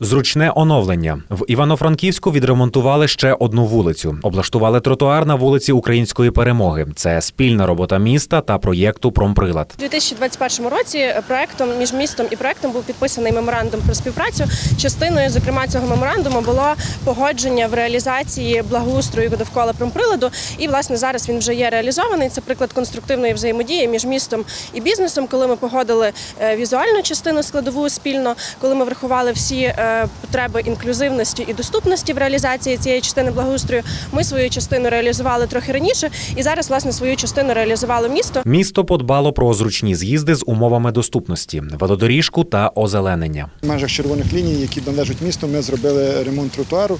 Зручне оновлення в Івано-Франківську відремонтували ще одну вулицю. Облаштували тротуар на вулиці Української перемоги. Це спільна робота міста та проєкту Промприлад. У 2021 році проектом між містом і проектом був підписаний меморандум про співпрацю. Частиною, зокрема, цього меморандуму було погодження в реалізації благоустрою довкола промприладу. І власне зараз він вже є реалізований. Це приклад конструктивної взаємодії між містом і бізнесом, коли ми погодили е, візуальну частину складову спільно, коли ми врахували всі е, потреби інклюзивності і доступності в реалізації цієї частини благоустрою. Ми свою частину реалізували трохи раніше, і зараз власне свою частину реалізувало місто. Місто подбало про зручні з'їзди з умовами доступності, велодоріжку та озеленення. В межах червоних ліній, які належать місту, ми зробили ремонт тротуару.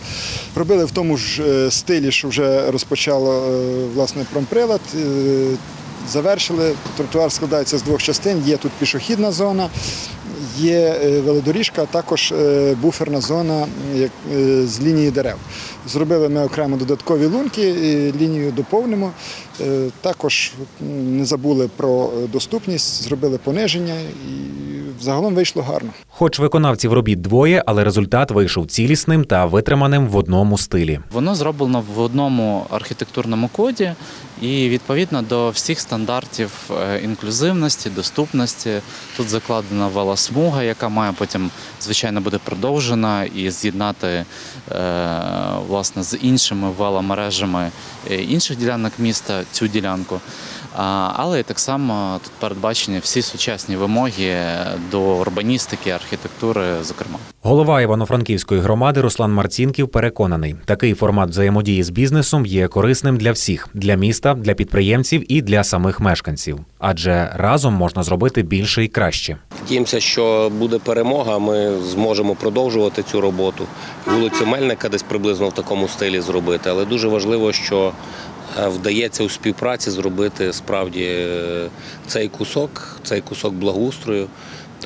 Робили в тому ж е, стилі, що вже розпочало е, власне промприлад. Е, Завершили. Тротуар складається з двох частин. Є тут пішохідна зона, є е, велодоріжка, а також е, буферна зона е, з лінії дерев. Зробили ми окремо додаткові лунки, лінію доповнимо. Також не забули про доступність, зробили пониження і загалом вийшло гарно. Хоч виконавців робіт двоє, але результат вийшов цілісним та витриманим в одному стилі. Воно зроблено в одному архітектурному коді і відповідно до всіх стандартів е, інклюзивності, доступності. Тут закладена велосмуга, яка має потім, звичайно, бути продовжена і з'єднати е, власне з іншими веломережами е, інших ділянок міста цю ділянку. А, Але так само тут передбачені всі сучасні вимоги до урбаністики, архітектури, зокрема. Голова Івано-Франківської громади Руслан Марцінків переконаний, такий формат взаємодії з бізнесом є корисним для всіх для міста, для підприємців і для самих мешканців, адже разом можна зробити більше і краще. Надіємося, що буде перемога. Ми зможемо продовжувати цю роботу. Вулицю Мельника десь приблизно в такому стилі зробити. Але дуже важливо, що вдається у співпраці зробити справді е, цей кусок, цей кусок благоустрою,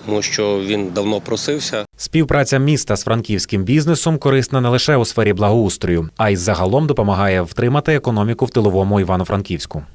тому що він давно просився. Співпраця міста з франківським бізнесом корисна не лише у сфері благоустрою, а й загалом допомагає втримати економіку в тиловому Івано-Франківську.